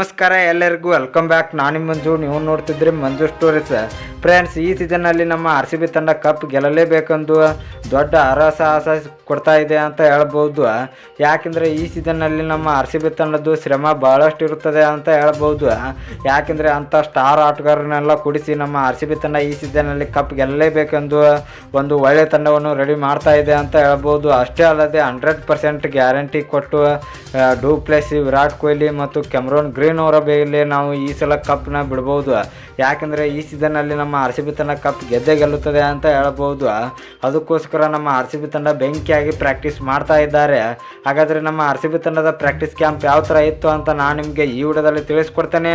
ನಮಸ್ಕಾರ ಎಲ್ಲರಿಗೂ welcome back ನಾನು ಮಂಜು, ನೀವು ನೋಡ್ತಿದ್ರಿ ಮಂಜು ಸ್ಟೋರೀಸ್ ಫ್ರೆಂಡ್ಸ್ ಈ ಸೀಸನ್ನಲ್ಲಿ ನಮ್ಮ ಆರ್ ಸಿ ಬಿ ತಂಡ ಕಪ್ ಗೆಲ್ಲಲೇಬೇಕೆಂದು ದೊಡ್ಡ ಹರಸಾಹಸ ಕೊಡ್ತಾ ಇದೆ ಅಂತ ಹೇಳ್ಬೋದು. ಯಾಕೆಂದರೆ ಈ ಸೀಸನ್ನಲ್ಲಿ ನಮ್ಮ ಆರ್ ಸಿ ಬಿ ತಂಡದ್ದು ಶ್ರಮ ಭಾಳಷ್ಟು ಇರುತ್ತದೆ ಅಂತ ಹೇಳ್ಬೋದು. ಯಾಕೆಂದರೆ ಅಂಥ ಸ್ಟಾರ್ ಆಟಗಾರನೆಲ್ಲ ಕುಡಿಸಿ ನಮ್ಮ ಆರ್ ಸಿ ಬಿ ತಂಡ ಈ ಸೀಸನ್ನಲ್ಲಿ ಕಪ್ ಗೆಲ್ಲಲೇಬೇಕೆಂದು ಒಂದು ಒಳ್ಳೆಯ ತಂಡವನ್ನು ರೆಡಿ ಮಾಡ್ತಾ ಇದೆ ಅಂತ ಹೇಳ್ಬೋದು. ಅಷ್ಟೇ ಅಲ್ಲದೆ ಹಂಡ್ರೆಡ್ ಪರ್ಸೆಂಟ್ ಗ್ಯಾರಂಟಿ ಕೊಟ್ಟು ಡೂ ಪ್ಲೇಸ್ ವಿರಾಟ್ ಕೊಹ್ಲಿ ಮತ್ತು ಕೆಮ್ರೋನ್ ಗ್ರೀನ್ ಅವರ ಬೇಗಲೇ ನಾವು ಈ ಸಲ ಕಪ್ನ ಬಿಡ್ಬೋದು. ಯಾಕಂದರೆ ಈ ಸೀಸನ್ನಲ್ಲಿ ನಮ್ಮ ಆರ್ ಸಿ ಬಿ ತಂಡ ಕಪ್ ಗೆದ್ದೇ ಗೆಲ್ಲುತ್ತದೆ ಅಂತ ಹೇಳ್ಬೋದು ಅದಕ್ಕೋಸ್ಕರ ನಮ್ಮ ಆರ್ ಸಿ ಬಿ ತಂಡ ಬೆಂಕಿಯಾಗಿ ಪ್ರಾಕ್ಟೀಸ್ ಮಾಡ್ತಾ ಇದ್ದಾರೆ. ಹಾಗಾದರೆ ನಮ್ಮ ಆರ್ ಸಿ ಬಿ ತಂಡದ ಪ್ರಾಕ್ಟೀಸ್ ಕ್ಯಾಂಪ್ ಯಾವ ಥರ ಇತ್ತು ಅಂತ ನಾನು ನಿಮಗೆ ಈ ವಿಡಿಯೋದಲ್ಲಿ ತಿಳಿಸ್ಕೊಡ್ತೇನೆ.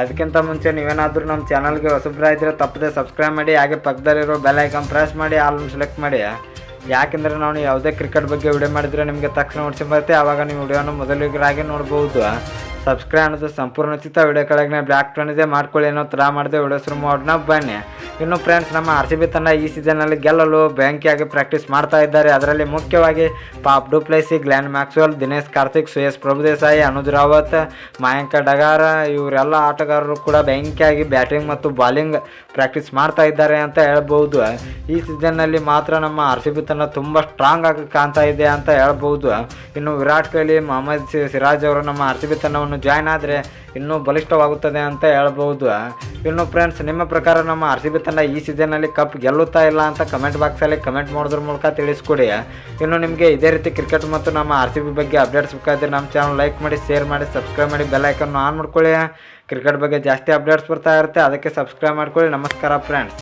ಅದಕ್ಕಿಂತ ಮುಂಚೆ ನೀವೇನಾದರೂ ನಮ್ಮ ಚಾನಲ್ಗೆ ಇದ್ದರೆ ತಪ್ಪದೆ ಸಬ್ಸ್ಕ್ರೈಬ್ ಮಾಡಿ, ಹಾಗೆ ಪಕ್ಕದಲ್ಲಿರೋ ಬೆಲ್ ಐಕಾನ್ ಪ್ರೆಸ್ ಮಾಡಿ ಆಲ್ಬಮ್ ಸೆಲೆಕ್ಟ್ ಮಾಡಿ. ಯಾಕೆಂದರೆ ನಾನು ಯಾವುದೇ ಕ್ರಿಕೆಟ್ ಬಗ್ಗೆ ವಿಡಿಯೋ ಮಾಡಿದರೆ ನಿಮಗೆ ತಕ್ಷಣ ನೋಡ್ಸಿ ಬರುತ್ತೆ. ಆವಾಗ ನೀವು ವಿಡಿಯೋನ ಮೊದಲಿಗರಾಗಿ ನೋಡ್ಬೋದು. ಸಬ್ಸ್ಕ್ರೈಬ್ ಅನ್ನೋದು ಸಂಪೂರ್ಣ ಉಚಿತ ವಿಡಿಯೋ ಕೆಳಗೆ ಬ್ಲ್ಯಾಕ್ ಟೋನ್ ಇದೆ. ಮಾಡ್ಕೊಳ್ಳಿ ಅನ್ನೋ ಥರ ಮಾಡಿದೆ ವಿಡಿಯೋ ಶುರು ಮಾಡೋಣ. ಬನ್ನಿ. ಇನ್ನು ಫ್ರೆಂಡ್ಸ್ ನಮ್ಮ ಆರ್ ಸಿ ಬಿ ತಂಡ ಈ ಸೀಸನ್ನಲ್ಲಿ ಗೆಲ್ಲಲು ಬೆಂಕಿಯಾಗಿ ಪ್ರಾಕ್ಟೀಸ್ ಮಾಡ್ತಾ ಇದ್ದಾರೆ. ಅದರಲ್ಲಿ ಮುಖ್ಯವಾಗಿ Faf du Plessis Glenn Maxwell, Dinesh Karthik, Suyash Prabhudessai Anuj Rawat, Mayank Dagar ಇವರೆಲ್ಲ ಆಟಗಾರರು ಕೂಡ ಬೆಂಕಿಯಾಗಿ ಬ್ಯಾಟಿಂಗ್ ಮತ್ತು ಬಾಲಿಂಗ್ ಪ್ರಾಕ್ಟೀಸ್ ಮಾಡ್ತಾ ಇದ್ದಾರೆ ಅಂತ ಹೇಳ್ಬೋದು ಈ ಸೀಸನ್ನಲ್ಲಿ ಮಾತ್ರ ನಮ್ಮ ಆರ್ ಸಿ ಬಿ ತಂಡ ತುಂಬ ಸ್ಟ್ರಾಂಗ್ ಆಗಿ ಕಾಣ್ತಾ ಇದೆ ಅಂತ ಹೇಳ್ಬೋದು ಇನ್ನು ವಿರಾಟ್ ಕೊಹ್ಲಿ, ಮೊಹಮ್ಮದ್ ಸಿರಾಜ್ ಅವರು ನಮ್ಮ ಆರ್ ಸಿ ಬಿ ತಂಡವನ್ನು ಜಾಯ್ನ್ ಆದರೆ ಇನ್ನೂ ಬಲಿಷ್ಠವಾಗುತ್ತದೆ ಅಂತ ಹೇಳ್ಬೋದು. ಇನ್ನು ಫ್ರೆಂಡ್ಸ್ ನಿಮ್ಮ ಪ್ರಕಾರ ನಮ್ಮ ಆರ್ ಸಿ ಬಿ ತಂಡ ಈ ಸೀಸನಲ್ಲಿ ಕಪ್ ಗೆಲ್ಲುತ್ತಾ ಇಲ್ಲ ಅಂತ ಕಮೆಂಟ್ ಬಾಕ್ಸಲ್ಲಿ ಕಮೆಂಟ್ ಮಾಡೋದ್ರ ಮೂಲಕ ತಿಳಿಸ್ಕೊಡಿ. ಇನ್ನು ನಿಮಗೆ ಇದೇ ರೀತಿ ಕ್ರಿಕೆಟ್ ಮತ್ತು ನಮ್ಮ ಆರ್ ಸಿ ಬಿ ಬಗ್ಗೆ ಅಪ್ಡೇಟ್ಸ್ ಬೇಕಾದ್ರೆ ನಮ್ಮ ಚಾನಲ್ ಲೈಕ್ ಮಾಡಿ ಶೇರ್ ಮಾಡಿ ಸಬ್ಸ್ಕ್ರೈಬ್ ಮಾಡಿ ಬೆಲ್ಲೈಕನ್ನು ಆನ್ ಮಾಡ್ಕೊಳ್ಳಿ. ಕ್ರಿಕೆಟ್ ಬಗ್ಗೆ ಜಾಸ್ತಿ ಅಪ್ಡೇಟ್ಸ್ ಬರ್ತಾ ಇರುತ್ತೆ, ಅದಕ್ಕೆ ಸಬ್ಸ್ಕ್ರೈಬ್ ಮಾಡ್ಕೊಳ್ಳಿ. ನಮಸ್ಕಾರ ಫ್ರೆಂಡ್ಸ್